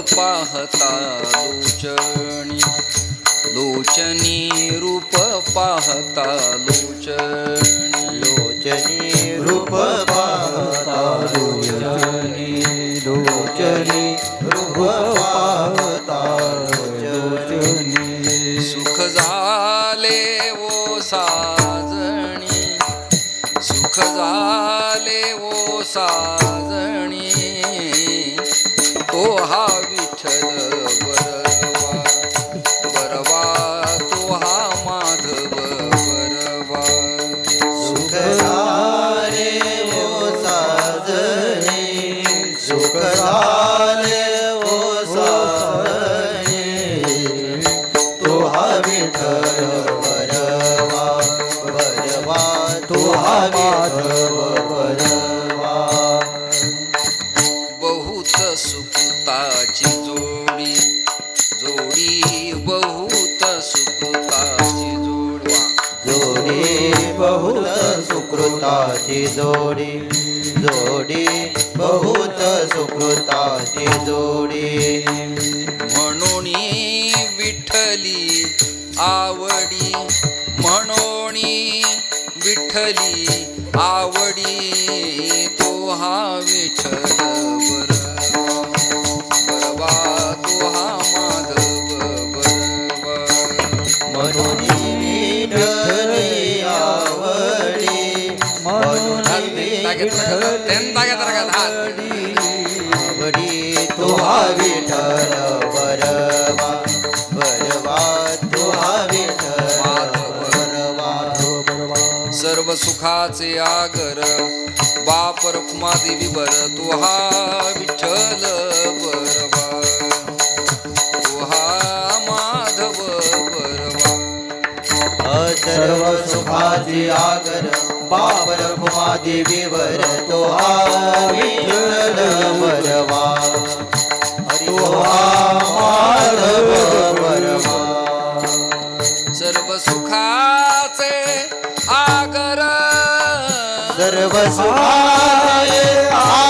पाहता लोचणी लोचनी रूप पाहता लोचणी लोचनी रूप पाहता लोचनी. लोचनी रूप पाहता लोचनी. सुख झाले ओ साजणी सुख झाले ओ साजणी तो हा सुख झाले ओ साजने तो हा विठ्ठल बरवा बरवा तो हा विठ्ठल बरवा बहुत सुकृताची जोडी जोडी बहुत सुकृताची जोडवा जोडी बहुत सुकृताची जोडी जोडी बहुत सुकृताची जोडी. म्हणून विठ्ठली आवडी. म्हणून विठ्ठली आवडी. तो हा विठ्ठल बरवा बरवा तो हा माधव बरवा म्हणून विठ्ठली तो बरवा बरवा तो सर्व सुखाचे आगर बाप रखुमा देवी बर तू हा विठ्ठल बरवा तू हा माधव बरवा सर्व सुखाची आगर बापर कुमा देवी वर तो हा विठ्ठल बरवा तो हा माधव बरवा सर्व सुखाचे आगर सर्व सुखाचे आगर